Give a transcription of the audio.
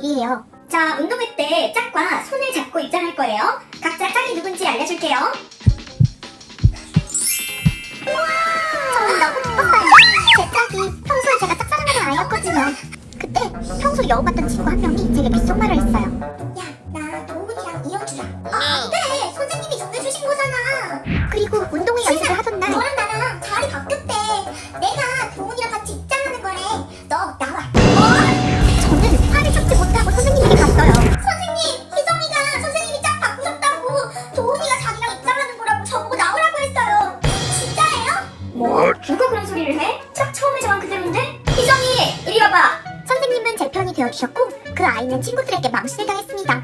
입장이에요. 자, 운동회 때 짝과 손을 잡고 입장할 거예요. 각자 짝이 누군지 알려줄게요. 우와! 저는 너무 기뻤어요. 제 짝이 평소에 제가 짝사랑하는 아이였거든요. 그때 평소 여우 같던 친구 한 명이 제게 귓속말을 했어요. 뭐? 누가 그런 소리를 해? 짝 처음에 정한 그대로인데? 희정이, 이리 와봐. 선생님은 제 편이 되어주셨고 그 아이는 친구들에게 망신을 당했습니다.